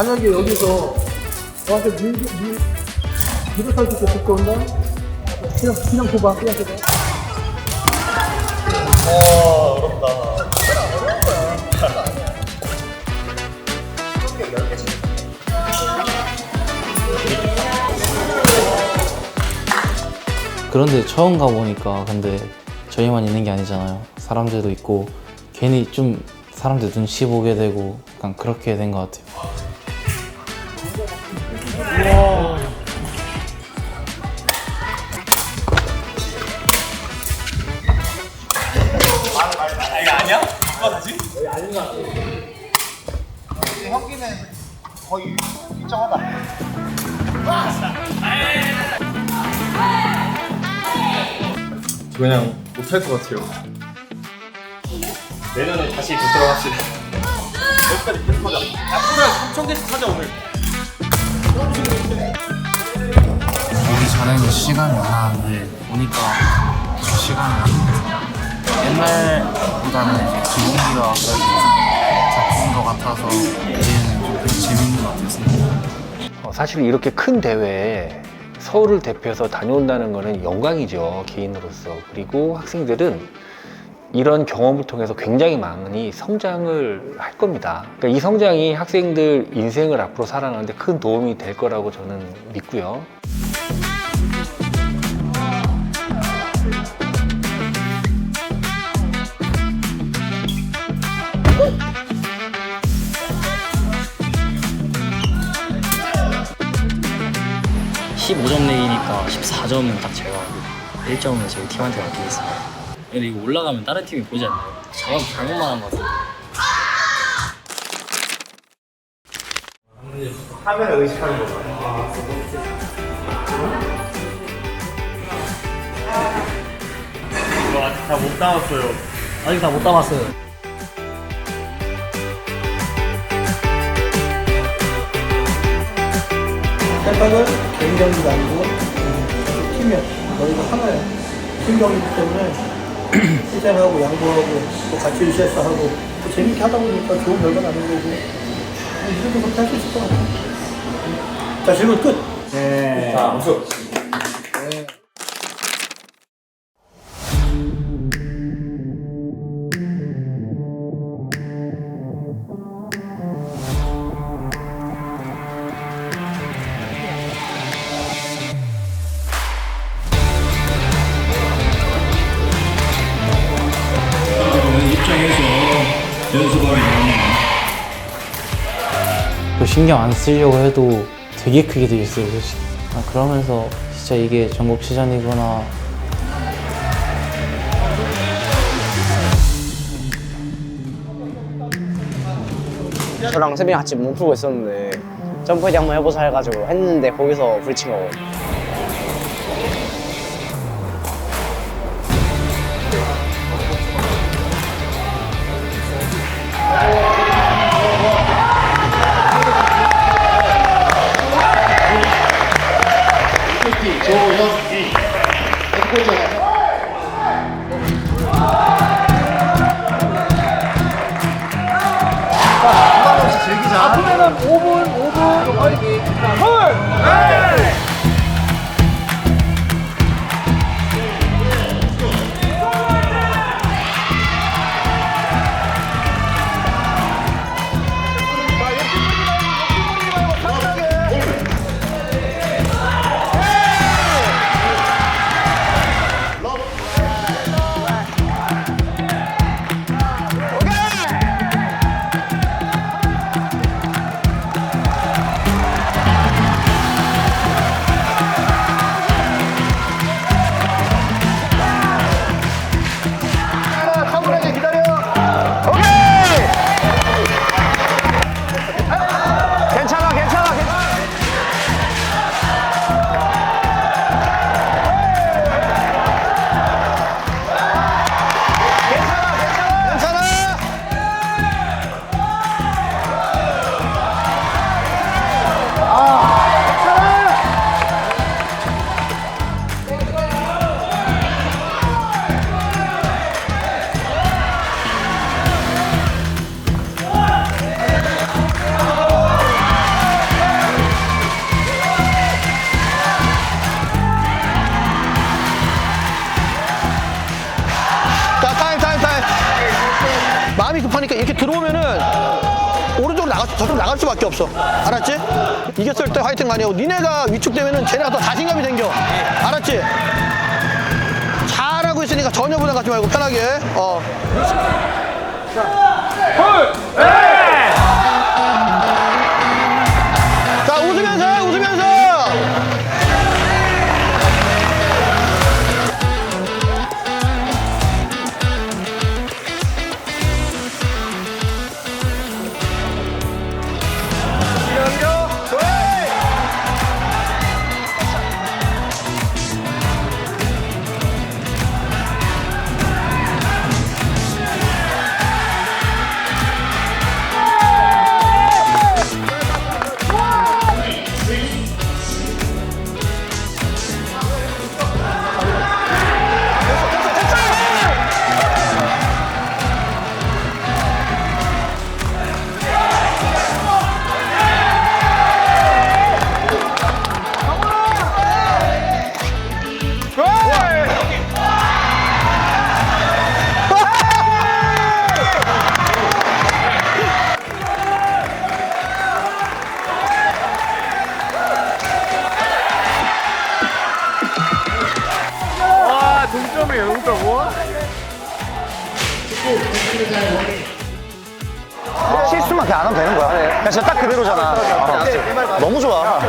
만약에 여기서 너한테 밀, 밀, 밀을 탈때 듣고 온다? 그냥, 그냥 줘봐, 그냥 줘봐. 그런데 처음 가보니까 근데 저희만 있는 게 아니잖아요. 사람들도 있고 괜히 좀 사람들 눈치 보게 되고 약간 그렇게 된 것 같아요. 저 그냥 못할 것 같아요. 내년에 다시 붙도록 합시다. 여기까지 계속 하자. 앞으로 3천 개씩 하자 오늘. 오기 전에는 시간이 많았는데 오니까 시간이 안 옛날보다는 이제 그래도 잡힌 것 같아서 이제는 좀 되게 재밌는 것 같았습니다. 어, 사실 이렇게 큰 대회에 서울을 대표해서 다녀온다는 것은 영광이죠 개인으로서 그리고 학생들은 이런 경험을 통해서 굉장히 많이 성장을 할 겁니다 그러니까 이 성장이 학생들 인생을 앞으로 살아가는데 큰 도움이 될 거라고 저는 믿고요 15점 내기니까 14점은 딱 제가 1점은 저희 팀한테 맡기겠습니다. 근데 이거 올라가면 다른 팀이 보지 않나요? 잘못, 잘못만 한것 같아요. 카메라 의식하는 거가. 이거 아직 다 못 담았어요. 아직 다 못 담았어요. 생각은 개인 경기가 아니고 음, 팀이야. 너희가 하나야. 팀 경기이기 때문에 희생하고 양보하고 또 같이 으쌰으쌰 하고 또 재밌게 하다 보니까 좋은 결과 나는 거고 음, 이 정도 그렇게 할 수 있을 것 같아. 음. 자, 질문 끝. 자, 박수. 또 신경 안 쓰려고 해도 되게 크게 돼 있어요, 솔직히. 아, 그러면서 진짜 이게 전국체전이구나. 저랑 세빈이 같이 몸 풀고 있었는데 점프헤드 한번 해보자 해가지고 했는데 거기서 부딪힌 아프 5분, 5분, 빨 이렇게 들어오면은 오른쪽으로 나가, 저쪽 나갈 수밖에 없어. 알았지? 이겼을 때 화이팅 많이 하고, 니네가 위축되면은 쟤네가 더 자신감이 생겨. 알았지? 잘하고 있으니까 전혀 부담 갖지 말고 편하게. 어. 자, 실수만 그냥 안 하면 되는 거야. 그냥 진짜 딱 그대로잖아. 너무 좋아.